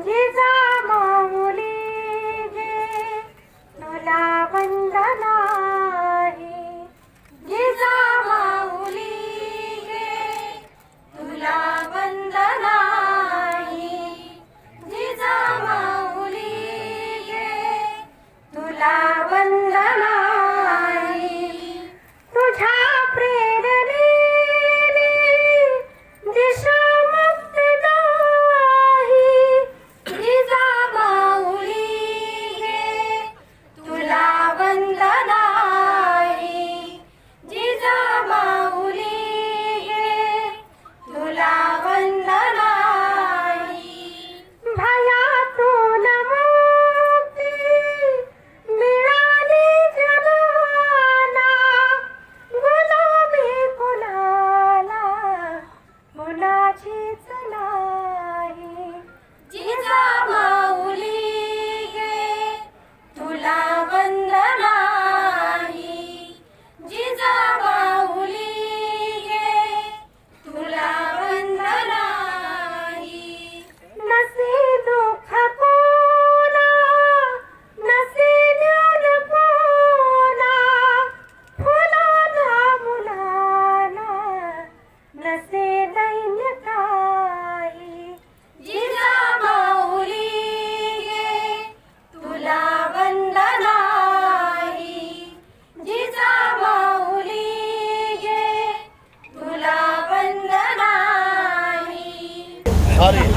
おじ。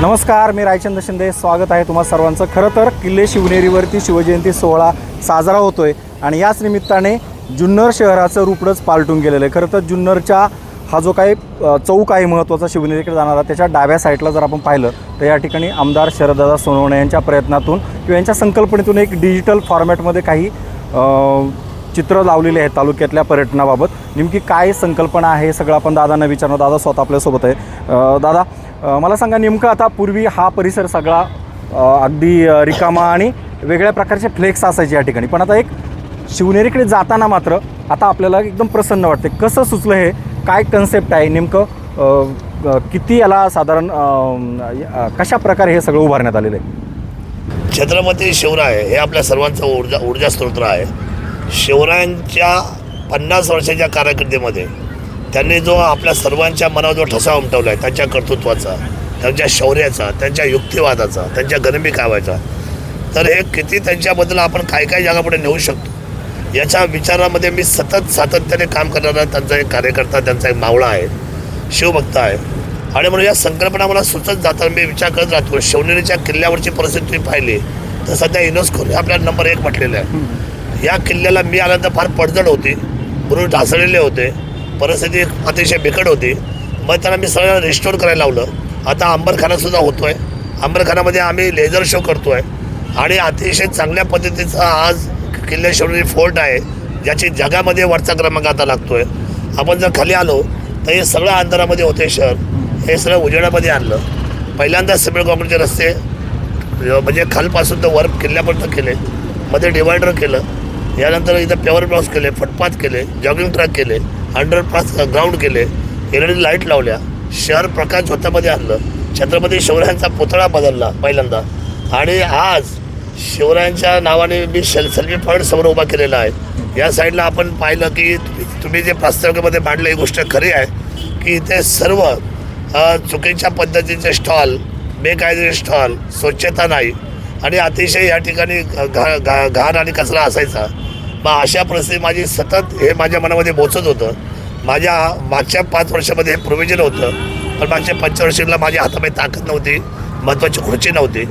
नमस्कार मी रायचंद्र शिंदे. स्वागत आहे तुम्हा सर्वांचं. खरं तर किल्ले शिवनेरीवरती शिवजयंती सोहळा साजरा होतोय आणि याच निमित्ताने जुन्नर शहराचं रूपडंच पालटून गेलेलं आहे. खरं तर जुन्नरच्या हा जो काही चौक आहे महत्त्वाचा शिवनेरीकडे जाणारा त्याच्या डाव्या साईडला जर आपण पाहिलं तर या ठिकाणी आमदार शरददादा सोनवणे यांच्या प्रयत्नातून किंवा यांच्या संकल्पनेतून एक डिजिटल फॉर्मॅटमध्ये काही चित्र लावलेले आहेत तालुक्यातल्या पर्यटनाबाबत. नेमकी काय संकल्पना आहे सगळं आपण दादांना विचारणार. दादा स्वतः आपल्यासोबत आहे. दादा मला सांगा नेमकं आता पूर्वी हा परिसर सगळा अगदी रिकामा आणि वेगळ्या प्रकारचे फ्लेक्स असायचे या ठिकाणी. पण आता एक शिवनेरीकडे जाताना मात्र आता आपल्याला एकदम प्रसन्न वाटते. कसं सुचलं हे? काय कन्सेप्ट आहे? नेमकं किती याला साधारण कशा प्रकारे हे सगळं उभारण्यात आलेलं आहे? छत्रपती शिवराय हे आपल्या सर्वांचं ऊर्जा ऊर्जा स्रोत आहे. शिवरायांच्या पन्नास वर्षाच्या कारकिर्दीमध्ये त्यांनी जो आपल्या सर्वांच्या मनावर जो ठसा उमटवला आहे त्यांच्या कर्तृत्वाचा त्यांच्या शौर्याचा त्यांच्या युक्तिवादाचा त्यांच्या गरमी कावायचा तर हे किती त्यांच्याबद्दल आपण काय काय जगापुढे नेऊ शकतो. याच्या विचारामध्ये मी सतत सातत्याने काम करणारा त्यांचा एक कार्यकर्ता त्यांचा एक मावळा आहे शिवभक्त आहे. आणि म्हणून या संकल्पना मला सुचत जाताना मी विचार करत राहतो. शिवनेरीच्या किल्ल्यावरची परिस्थिती तुम्ही पाहिली तर सध्या युनेस्कोने आपला नंबर एक म्हटलेला आहे. या किल्ल्याला मी आल्यानंतर फार पडझड होती. पूर्वी ढासळलेले होते. परिस्थिती अतिशय बिकट होती. मग त्यांना मी सगळ्यांना रिस्टोर करायला लावलं. आता अंबरखानासुद्धा होतो आहे अंबरखानामध्ये आम्ही लेझर शो करतो आहे आणि अतिशय चांगल्या पद्धतीचा आज किल्ले फोर्ट आहे. ज्याची जगामध्ये वरचा क्रमांक आता लागतो आहे आपण जर खाली आलो तर हे सगळं अंधारामध्ये होते शहर. हे सगळं उजेडामध्ये आणलं. पहिल्यांदा सिमेंट कॉन्क्रीटचे रस्ते म्हणजे खालपासून तर वर किल्ल्यापर्यंत केले. मध्ये डिवायडर केलं. यानंतर इथं पेवर ब्लॉक्स केले फुटपाथ केले जॉगिंग ट्रॅक केले. अंडरपास ग्राउंड केले एल डी लाइट लावल्या शहर प्रकाश झोतामध्ये आणलं छत्रपती शिवरायांचा पुतळा बदलला पहिल्यांदा. आणि आज शिवरायांच्या नावाने मी शेल सेल्फी पॉईंट समोर उभा केलेला आहे. या साईडला आपण पाहिलं की तुम्ही- जे प्रास्ताविकेमध्ये मांडलं ही गोष्ट खरी आहे की इथे सर्व चुकीच्या पद्धतीचे स्टॉल बेकायदेशीर स्टॉल स्वच्छता नाही. आणि अतिशय या ठिकाणी घा घा घाण आणि कचरा असायचा. मग अशा परिस्थिती माझी सतत हे माझ्या मनामध्ये बोचत होतं. माझ्या मागच्या पाच वर्षामध्ये हे प्रोव्हिजन होतं. पण मागच्या पंचवर्षीला माझ्या हातामध्ये ताकद नव्हती महत्त्वाची खुर्ची नव्हती.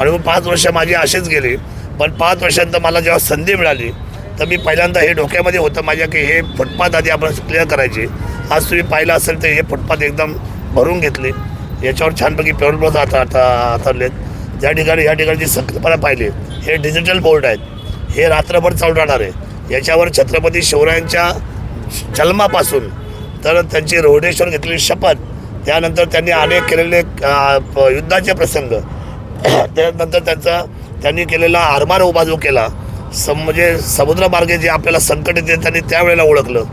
आणि मग पाच वर्ष माझी असेच गेली. पण पाच वर्षानंतर मला जेव्हा संधी मिळाली तर मी पहिल्यांदा हे डोक्यामध्ये होतं माझ्या की हे फुटपाथ आधी आपण क्लिअर करायचे. आज तुम्ही पाहिलं असेल तर हे फुटपाथ एकदम भरून घेतले. याच्यावर छानपैकी पेट्रोल बस आता आता हाताळलेत ज्या ठिकाणी या ठिकाणी जी संकल्पना पाहिली हे डिजिटल बोर्ड आहेत. हे रात्रभर चालू राहणार आहे. याच्यावर छत्रपती शिवरायांच्या जन्मापासून तर त्यांची रोडेश्वर घेतलेली शपथ त्यानंतर त्यांनी अनेक केलेले प- युद्धाचे प्रसंग त्यानंतर त्यांचा त्यांनी केलेला आरमार उभा जो केला सम म्हणजे समुद्रमार्गे जे आपल्याला संकट येते त्यांनी त्यावेळेला ओळखलं.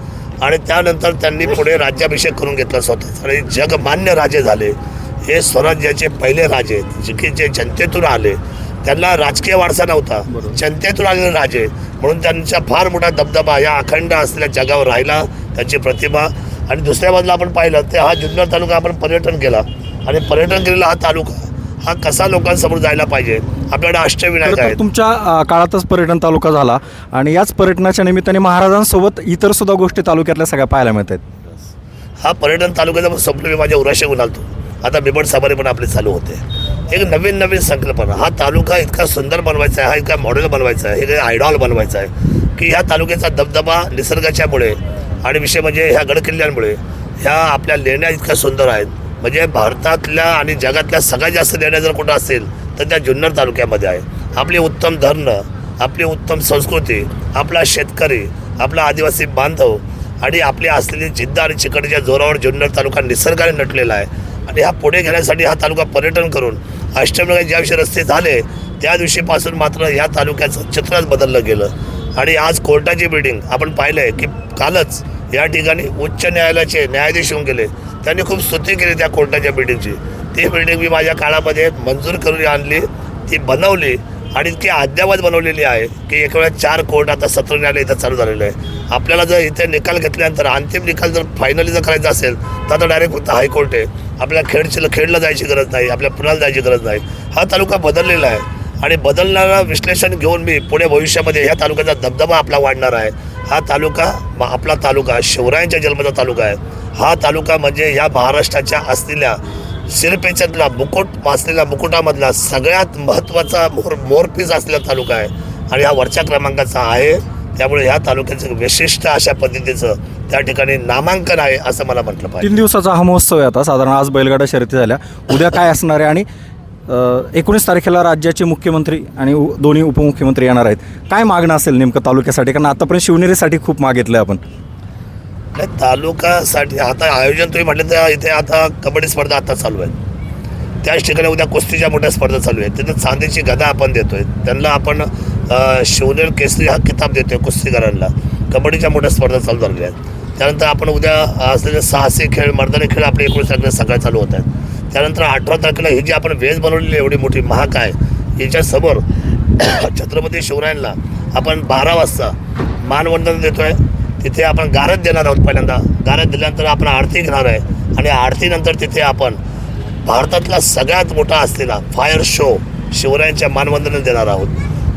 आणि त्यानंतर त्यांनी पुढे राज्याभिषेक करून घेतला स्वतः. आणि जगमान्य राजे झाले. हे स्वराज्याचे पहिले राजे जे की जे जनतेतून आले. त्यांना राजकीय वारसा नव्हता. जनतेतून आलेले राजे. म्हणून त्यांचा फार मोठा दबदबा या अखंड असलेल्या जगावर राहिला त्यांची प्रतिभा आणि दुसऱ्या बाजूला आपण पाहिलं ते हा जुन्नर तालुका आपण पर्यटन केला. आणि पर्यटन केलेला हा तालुका हा कसा लोकांसमोर जायला पाहिजे आपल्याकडे अष्टविनायक आहेत. तुमच्या काळातच पर्यटन तालुका झाला. आणि याच पर्यटनाच्या निमित्ताने महाराजांसोबत इतर सुद्धा गोष्टी तालुक्यातल्या सगळ्या पाहायला मिळत आहेत हा पर्यटन तालुक्याचा पण स्वप्न मी माझ्या उराशे आलतो आता बिबट सफारी पण आपले चालू होते. एक नवीन नवीन संकल्पना. हा तालुका इतका सुंदर बनवायचा आहे हा इतका मॉडेल बनवायचा आहे हे आयडॉल बनवायचा आहे की ह्या तालुक्याचा दबदबा निसर्गाच्यामुळे आणि विषय म्हणजे ह्या गडकिल्ल्यांमुळे ह्या आपल्या लेण्या इतक्या सुंदर आहेत. म्हणजे भारतातल्या आणि जगातल्या सगळ्यात जास्त लेण्या जर कुठं असेल तर त्या जुन्नर तालुक्यामध्ये आहे. आपली उत्तम धरणं आपली उत्तम संस्कृती आपला शेतकरी आपला आदिवासी बांधव आणि आपली असलेली जिद्द आणि चिकटच्या जोरावर जुन्नर तालुका निसर्गाने नटलेला आहे. आणि हा पुढे घेण्यासाठी हा तालुका पर्यटन करून अष्टमी ज्या दिवशी रस्ते झाले त्या दिवशीपासून मात्र या तालुक्याचं चित्रच बदललं गेलं. आणि आज कोर्टाची बिल्डिंग आपण पाहिलं आहे की कालच या ठिकाणी उच्च न्यायालयाचे न्यायाधीश होऊन गेले. त्यांनी खूप स्तुती केली त्या कोर्टाच्या बिल्डिंगची ती बिल्डिंग मी माझ्या काळामध्ये मंजूर करून आणली ती बनवली आणि इतकी अद्यावत बनवलेली आहे की एक वेळा चार कोर्ट आता सत्र न्यायालय इथं चालू झालेलं आहे. आपल्याला जर इथे निकाल घेतल्यानंतर अंतिम निकाल जर फायनली जर करायचा असेल तर आता डायरेक्ट फक्त हायकोर्ट आहे. आपल्याला खेडची खेडला जायची गरज नाही आपल्या पुण्याला जायची गरज नाही. हा तालुका बदललेला आहे. आणि बदलणारा विश्लेषण घेऊन मी पुढे भविष्यामध्ये ह्या तालुक्याचा दबदबा आपला वाढणार आहे. हा तालुका म- आपला तालुका शिवरायांच्या जन्माचा तालुका आहे. हा तालुका म्हणजे ह्या महाराष्ट्राच्या असलेल्या शिरपेच्यातला मुकुट असलेल्या मुकुटामधला सगळ्यात महत्त्वाचा मोर मोरपीस असलेला तालुका आहे. आणि हा वरच्या क्रमांकाचा आहे. त्यामुळे ह्या तालुक्याचं विशिष्ट अशा पद्धतीचं त्या ठिकाणी नामांकन आहे असं मला म्हटलं पाहिजे. तीन दिवसाचा हा महोत्सव आहे आता. साधारण आज बैलगाडा शर्यती झाल्या. उद्या काय असणार आहे आणि एकोणीस तारखेला राज्याचे मुख्यमंत्री आणि उ- दोन्ही उपमुख्यमंत्री येणार आहेत. काय मागणं असेल नेमकं तालुक्यासाठी? कारण आतापर्यंत शिवनेरीसाठी खूप मागितलं आपण. नाही तालुकासाठी आता आयोजन तुम्ही म्हटलं तर इथे आता कबड्डी स्पर्धा आता चालू आहे त्याच ठिकाणी उद्या कुस्तीच्या मोठ्या स्पर्धा चालू आहेत. तिथं चांदीची गदा आपण देतोय. त्यांना आपण शिवनेर केसरी हा किताब देतोय कुस्तीकरांना. कबड्डीच्या मोठ्या स्पर्धा चालू झालेल्या आहेत. त्यानंतर आपण उद्या असलेले साहसी खेळ मर्दानी खेळ आपले एकोणीस तारखेला सकाळी चालू होत आहेत. त्यानंतर अठरा तारखेला ही जी आपण वेज बनवलेली आहे, एवढी मोठी महाकाय हिच्यासमोर छत्रपती शिवरायांना आपण बारा वाजता मानवंदन देतोय. तिथे आपण गारद देणार आहोत पहिल्यांदा. गारद दिल्यानंतर आपण आरती घेणार आहे. आणि आरतीनंतर तिथे आपण भारतातला सगळ्यात मोठा असलेला फायर शो शिवरायांच्या मानवंदना देणार आहोत.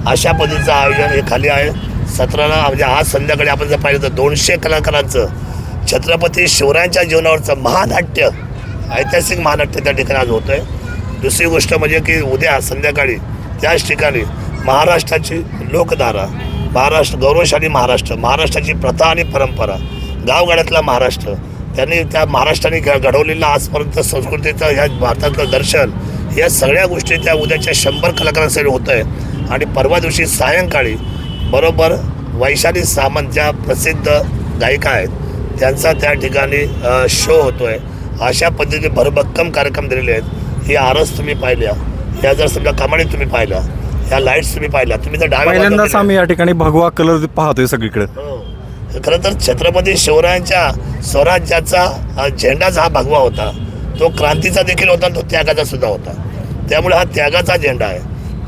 अशा पद्धतीचं आयोजन हे खाली आहे. सतराला म्हणजे आज संध्याकाळी आपण जर पाहिलं तर दोनशे कलाकारांचं छत्रपती शिवरायांच्या जीवनावरचं महानाट्य ऐतिहासिक महानाट्य त्या ठिकाणी आज होतं आहे दुसरी गोष्ट म्हणजे की उद्या संध्याकाळी त्याच ठिकाणी महाराष्ट्राची लोकधारा महाराष्ट्र गौरवशाली महाराष्ट्र महाराष्ट्राची प्रथा आणि परंपरा. गावगाड्यातला महाराष्ट्र. त्यांनी त्या महाराष्ट्राने घ आजपर्यंत संस्कृतीचं ह्या भारतातलं दर्शन या सगळ्या गोष्टी त्या उद्याच्या शंभर कलाकारांसाठी होतं आहे आणि परवा दिवशी सायंकाळी बरोबर वैशाली सामंत ज्या प्रसिद्ध गायिका आहेत त्यांचा त्या ठिकाणी शो होतो आहे अशा पद्धतीने भरभक्कम कार्यक्रम दिलेले आहेत. ही आरस तुम्ही पाहिल्या. या जर समजा कमाणी तुम्ही पाहिल्या ह्या लाईट्स तुम्ही पाहिल्या. तुम्ही जर डाव्या बाजूला पहिल्यांदाच आम्ही या ठिकाणी भगवा कलर पाहतोय सगळीकडे. हो. खरं तर छत्रपती शिवरायांच्या स्वराज्याचा अ, झेंडाच हा भगवा होता. तो क्रांतीचा देखील होता आणि तो त्यागाचा सुद्धा होता. त्यामुळे हा त्यागाचा झेंडा आहे.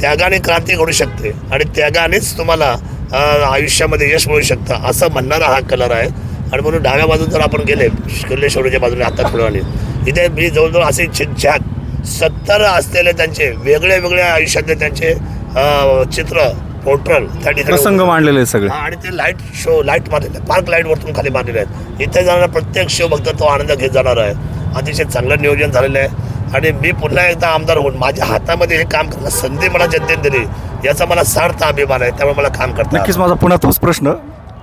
त्यागाने क्रांती घडू शकते आणि त्यागानेच तुम्हाला अ, आयुष्यामध्ये यश मिळू शकतं असं म्हणणारा हा कलर आहे. आणि म्हणून डाव्या बाजून जर आपण गेले किल्लेश्वरीच्या बाजूने आता थोडं आले इथे मी जवळजवळ असे झिकझॅक सत्तर असलेले त्यांचे वेगळे वेगळे आयुष्यातले त्यांचे अ, चित्र पोर्ट्रल त्या ठिकाणी प्रसंग मांडलेले आहेत सगळे. हा, आणि ते लाइट शो लाइट मारलेले आहेत. पार्क लाइट वरतून खाली मारलेले आहेत. इथे जाणारा प्रत्येक शो भक्त तो आनंद घेत जाणार आहे. अतिशय चांगलं नियोजन झालेलं आहे. आणि मी पुन्हा एकदा आमदार होऊन माझ्या हातामध्ये हे काम करायला संधी मला जनतेने दिली. याचा मला सार्थ अभिमान आहे. त्यामुळे मला काम करता नक्कीच माझा पुन्हा तोच प्रश्न.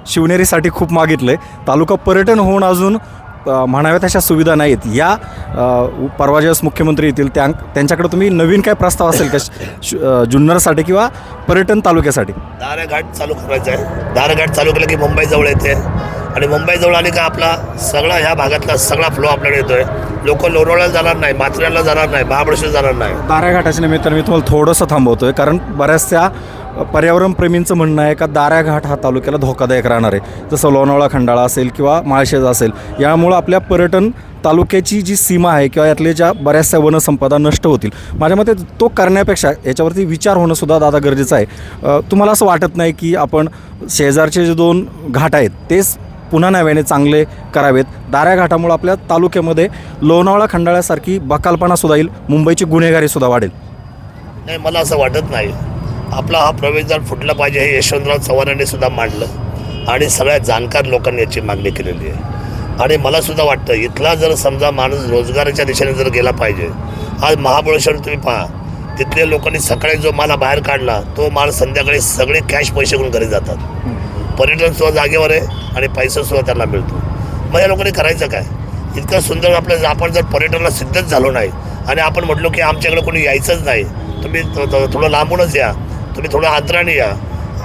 शिवनेरीसाठी खूप मागितलं आहे तालुका पर्यटन होऊन अजून म्हणाव्यात अशा सुविधा नाहीत. या परवा ज्यावेळेस मुख्यमंत्री येतील त्या त्यांच्याकडे तुम्ही नवीन काय प्रस्ताव असेल का? जुन्नरसाठी किंवा पर्यटन तालुक्यासाठी? दारेघाट चालू करायचं आहे दारेघाट चालू केलं की मुंबई जवळ येते. आणि मुंबई जवळ आली का आपला सगळा ह्या भागातला सगळा फ्लो आपल्याकडे येतोय. लोक लोणावळ्याला जाणार नाही माथेरानला जाणार नाही महाबळेश्वर जाणार नाही. दाऱ्याघाटाच्या निमित्ताने मी तुम्हाला थोडंसं थांबवतोय कारण बऱ्याचशा पर्यावरणप्रेमींचं म्हणणं आहे का दाऱ्याघाट हा तालुक्याला धोकादायक राहणार आहे? जसं लोणावळा खंडाळा असेल किंवा माळशेज असेल यामुळं आपल्या पर्यटन तालुक्याची जी सीमा आहे किंवा यातले ज्या बऱ्याचशा वनसंपदा नष्ट होतील माझ्या मते तो करण्यापेक्षा याच्यावरती विचार होणंसुद्धा दादा गरजेचं आहे. तुम्हाला असं वाटत नाही की आपण शेजारचे जे दोन घाट आहेत तेच पुन्हा नव्याने चांगले करावेत? दाऱ्या घाटामुळे आपल्या तालुक्यामध्ये लोणावळा खंडाळ्यासारखी बकालपणासुद्धा येईल मुंबईची गुन्हेगारीसुद्धा वाढेल. नाही मला असं वाटत नाही. आपला हा प्रवेशद्वार फुटला पाहिजे हे यशवंतराव चव्हाणांनी सुद्धा मांडलं. आणि सगळ्या जाणकार लोकांनी याची मागणी केलेली आहे. आणि मला सुद्धा वाटतं इथला जर समजा माणूस रोजगाराच्या दिशेने जर गेला पाहिजे आज महाबळेश्वर तुम्ही पहा तिथल्या लोकांनी सकाळी जो माला बाहेर काढला तो माल संध्याकाळी सगळे कॅश पैसे घेऊन घरी जातात. पर्यटन सुद्धा जागेवर आहे आणि पैसा सुद्धा त्यांना मिळतो. मग या लोकांनी करायचं काय? इतकं सुंदर आपलं आपण जर पर्यटनाला सिद्धच झालो नाही आणि आपण म्हटलो की आमच्याकडे कोणी यायचंच नाही तुम्ही थोडं लांबूनच या. तुम्ही थोडं अंतराने या.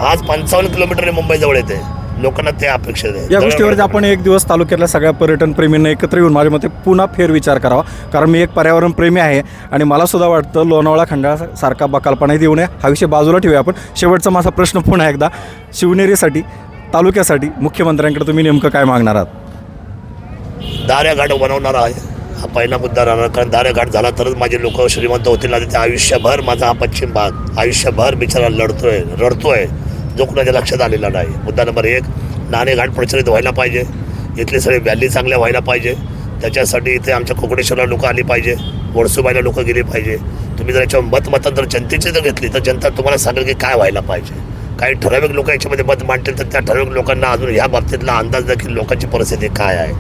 आज पंचावन्न किलोमीटर मुंबई जवळ येते. लोकांना ते अपेक्षित आहे. या गोष्टीवरती आपण एक दिवस तालुक्यातल्या सगळ्या पर्यटन प्रेमींना एकत्र येऊन माझ्या मते पुन्हा फेरविचार करावा. कारण मी एक पर्यावरण प्रेमी आहे आणि मला सुद्धा वाटतं लोणावळा खंडाळासारखा बकालपणा देऊ नये. हा विषय बाजूला ठेवूया आपण. शेवटचा माझा प्रश्न पुन्हा एकदा. शिवनेरीसाठी तालुक्यासाठी मुख्यमंत्र्यांकडे तुम्ही नेमकं काय मागणार आहात? दाऱ्या घाट बनवणारा आहे. हा पहिला मुद्दा राहणार कारण दारेघाट झाला तरच माझे लोक श्रीमंत होतील ना ते आयुष्यभर माझा हा पश्चिम भाग आयुष्यभर बिचारा लढतोय रडतोय जो कुणाच्या लक्षात आलेला नाही. मुद्दा नंबर एक नाणे घाट प्रचलित व्हायला पाहिजे. इथले सगळे व्हॅली चांगल्या व्हायला पाहिजे. त्याच्यासाठी इथे आमच्या कोकणेश्वरला लोकं आली पाहिजे. वडसुबाईला लोकं गेली पाहिजे. तुम्ही जर याच्यावर मत मतांतर जनतेची जर घेतली तर जनता तुम्हाला सांगेल की काय व्हायला पाहिजे. काही ठराविक लोक याच्यामध्ये मत मांडतील तर त्या ठराविक लोकांना अजून ह्या बाबतीतला अंदाज देखील लोकांची परिस्थिती काय आहे.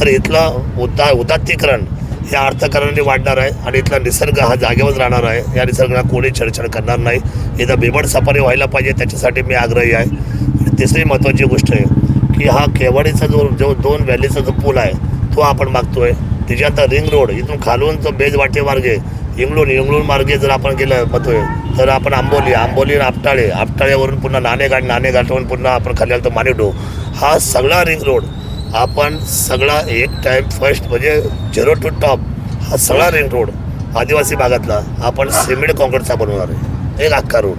तर इथलं उदा उदात्तीकरण हे अर्थकारणाने वाढणार आहे आणि इथला निसर्ग हा जागेवर राहणार आहे. या निसर्गाला कोणी छेडछाड करणार नाही. इथं बिबट सफारी व्हायला पाहिजे त्याच्यासाठी मी आग्रही आहे. आणि तिसरी महत्त्वाची गोष्ट आहे की हा केवाडीचा जो जो दोन व्हॅलीचा जो पूल आहे तो आपण मागतोय. आता रिंग रोड इथून खालून जो बेजवाटे मार्गे इंगळून इंगळून मार्गे जर आपण गेलं म्हणतोय तर आपण आंबोली आंबोली आणि आपटाळे आपटाळ्यावरून पुन्हा नाणेघाट नाणेघाटावरून पुन्हा आपण खाली आलो तर मानेडो. हा सगळा रिंग रोड आपण सगळा एक टाईम फर्स्ट म्हणजे झिरो टू टॉप हा सगळा रिंग रोड आदिवासी भागातला आपण सिमेंट कॉन्क्रीटचा बनवणार आहे. एक अख्खा रोड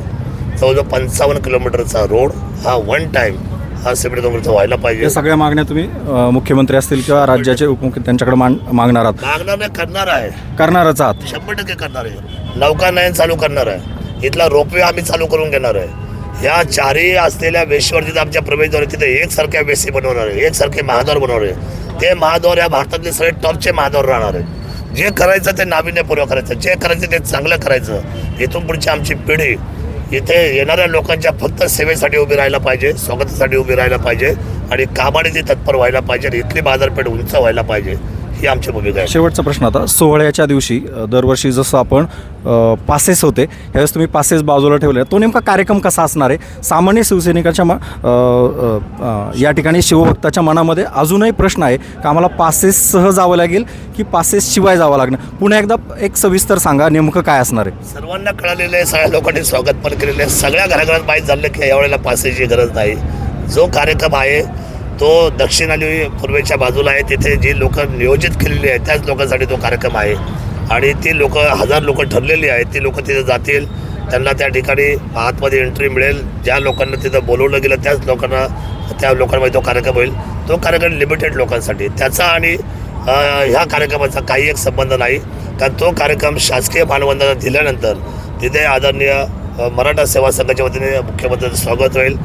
जवळजवळ पंचावन्न किलोमीटरचा रोड हा वन टाईम हा सिमेंट कॉन्क्रीटचा व्हायला पाहिजे. या सगळ्या मागण्या तुम्ही अ, मुख्यमंत्री असतील किंवा राज्याचे उपमुख्य त्यांच्याकडे मान मागणार आहात. मागणार नाही करणार आहे. करणारच आहात. शंभर टक्के करणार आहे. नौकानयन चालू करणार आहे. इथला रोपवे आम्ही चालू करून घेणार आहे. ह्या चारही असलेल्या वेशीवर तिथं आमच्या प्रवेशद्वारे तिथे एकसारख्या वेशी बनवणार आहे. एकसारखे महाद्वार बनवणार आहे. ते महाद्वार या भारतातले सगळे टॉपचे महाद्वार राहणार आहे. जे करायचं ते नाविन्यपूर्वक करायचं. जे करायचं ते चांगलं करायचं. इथून पुढची आमची पिढी इथे येणाऱ्या लोकांच्या फक्त सेवेसाठी उभी राहायला पाहिजे स्वागतासाठी उभी राहायला पाहिजे आणि कामाने ते तत्पर व्हायला पाहिजे आणि इथली बाजारपेठ उंच व्हायला पाहिजे. ही आमची भूमिका आहे. शेवटचा प्रश्न आता. सोहळ्याच्या दिवशी दरवर्षी जसं आपण पासेस होते ह्यावेळेस तुम्ही पासेस बाजूला ठेवले. तो नेमका कार्यक्रम कसा असणार आहे? सामान्य शिवसैनिकाच्या मा या ठिकाणी शिवभक्ताच्या मनामध्ये अजूनही प्रश्न आहे की आम्हाला पासेससह जावं लागेल की पासेस शिवाय जावं लागणार? पुन्हा एकदा एक सविस्तर सांगा नेमकं काय असणार आहे? सर्वांना कळालेलं आहे सगळ्या लोकांनी स्वागत पण केलेलं आहे. सगळ्या घराघरात माहीत झालं की यावेळेला पासेची गरज नाही. जो कार्यक्रम आहे तो दक्षिण आणि पूर्वेच्या बाजूला आहे. तिथे जी लोक नियोजित केलेली आहेत त्याच लोकांसाठी तो कार्यक्रम आहे. आणि ती लोक हजार लोक ठरलेली आहेत. ती लोक तिथे जातील. त्यांना त्या ठिकाणी आतमध्ये एंट्री मिळेल. ज्या लोकांना तिथं बोलवलं गेलं त्याच लोकांना त्या लोकांमध्ये तो कार्यक्रम होईल. तो कार्यक्रम लिमिटेड लोकांसाठी. त्याचा आणि ह्या कार्यक्रमाचा काही एक संबंध नाही. कारण तो कार्यक्रम शासकीय मानवंदना दिल्यानंतर तिथे आदरणीय मराठा सेवा संघाच्या वतीने मुख्यमंत्र्यांचं स्वागत होईल.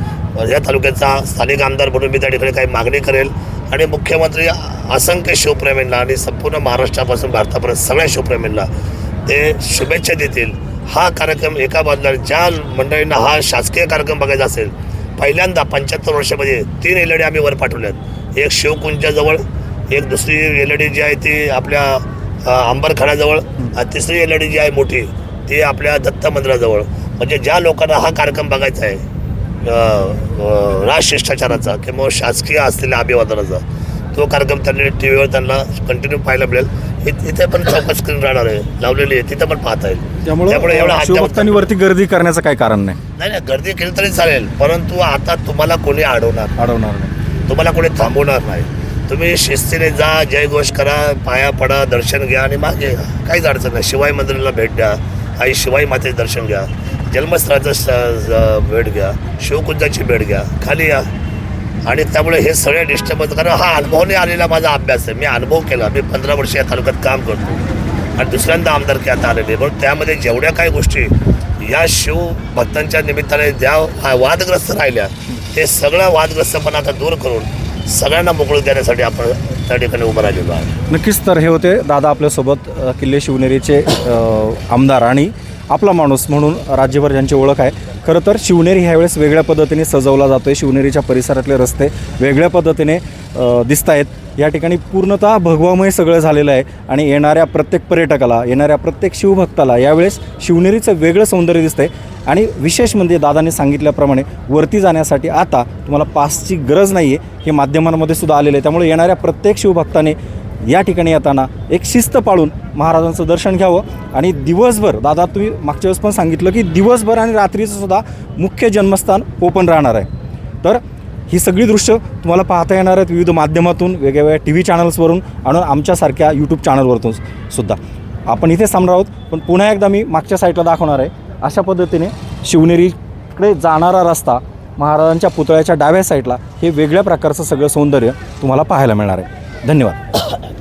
या तालुक्याचा स्थानिक आमदार म्हणून मी त्या ठिकाणी काही मागणी करेल. आणि मुख्यमंत्री असंख्य शिवप्रेमींना आणि संपूर्ण महाराष्ट्रापासून भारतापर्यंत सगळ्या शिवप्रेमींना ते शुभेच्छा देतील. हा कार्यक्रम एका बाजूला ज्या मंडळींना हा शासकीय कार्यक्रम बघायचा असेल पहिल्यांदा पंच्याहत्तर वर्षामध्ये तीन एल आम्ही वर पाठवल्यात. एक शिवकुंजाजवळ एक दुसरी एल जी आहे ती आपल्या अ, अंबरखाण्याजवळ आणि तिसरी एल जी आहे मोठी ती आपल्या दत्त मंदिराजवळ. म्हणजे ज्या लोकांना हा कार्यक्रम बघायचा आहे राजशिष्टाचाराचा किंवा शासकीय असलेल्या अभिवादनाचा. तो कार्यक्रम त्यांनी टी व्हीवर त्यांना कंटिन्यू पाहायला मिळेल. इथे पण चौकस स्क्रीन राहणार आहे. लावलेली आहे तिथे पण पाहता येईल त्यामुळे एवढा वरती गर्दी करण्याचं काही कारण नाही. नाही नाही गर्दी केली तरी चालेल. परंतु आता तुम्हाला कोणी अडवणार अडवणार नाही. तुम्हाला कोणी थांबवणार नाही. तुम्ही शिस्तीने जा जयघोष करा पाया पडा दर्शन घ्या आणि मागे. काहीच अडचण नाही. शिवाई मंदिराला भेट द्या. आई शिवाई मातेचं दर्शन घ्या. जन्मस्थळाचं स- भेट घ्या शिवकुंजाची भेट घ्या खाली या. आणि त्यामुळे हे सगळे डिस्टर्बन्स कारण हा अनुभवाने आलेला माझा अभ्यास आहे. मी अनुभव केला. मी पंधरा वर्ष या तालुक्यात काम करतो. आणि दुसऱ्यांदा आमदारकी आता आलेली म्हणून त्यामध्ये जेवढ्या काही गोष्टी या शिव भक्तांच्या निमित्ताने ज्या वादग्रस्त राहिल्या ते सगळं वादग्रस्तपणा आता दूर करून सगळ्यांना मोकळूक देण्यासाठी आपण त्या ठिकाणी उभं राहिलेलो आहे नक्कीच तर हे होते दादा आपल्यासोबत किल्ले शिवनेरीचे आमदार आणि आपला माणूस म्हणून राज्यभर ज्यांची ओळख आहे. खरं तर शिवनेरी ह्यावेळेस वेगळ्या पद्धतीने सजवला जातो आहे शिवनेरीच्या परिसरातले रस्ते वेगळ्या पद्धतीने दिसत आहेत या ठिकाणी पूर्णतः भगवामय सगळं झालेलं आहे आणि येणाऱ्या प्रत्येक पर्यटकाला येणाऱ्या प्रत्येक शिवभक्ताला यावेळेस शिवनेरीचं वेगळं सौंदर्य दिसतंय. आणि विशेष म्हणजे दादाने सांगितल्याप्रमाणे वरती जाण्यासाठी आता तुम्हाला पासची गरज नाही आहे हे माध्यमांमध्ये सुद्धा आलेलं आहे. त्यामुळे येणाऱ्या प्रत्येक शिवभक्ताने या ठिकाणी येताना एक शिस्त पाळून महाराजांचं दर्शन घ्यावं. आणि दिवसभर दादा तुम्ही मागच्या वेळेस पण सांगितलं की दिवसभर आणि रात्रीचं सुद्धा मुख्य जन्मस्थान ओपन राहणार आहे. तर ही सगळी दृश्य तुम्हाला पाहता येणार आहेत विविध माध्यमातून वेगवेगळ्या टी व्ही चॅनल्सवरून आणि आमच्यासारख्या यूट्यूब चॅनलवरतून सुद्धा. आपण इथे थांबणार आहोत पण पुन्हा एकदा मी मागच्या साईडला दाखवणार आहे. अशा पद्धतीने शिवनेरीकडे जाणारा रस्ता महाराजांच्या पुतळ्याच्या डाव्या साईडला हे वेगळ्या प्रकारचं सगळं सौंदर्य तुम्हाला पाहायला मिळणार आहे. धन्यवाद.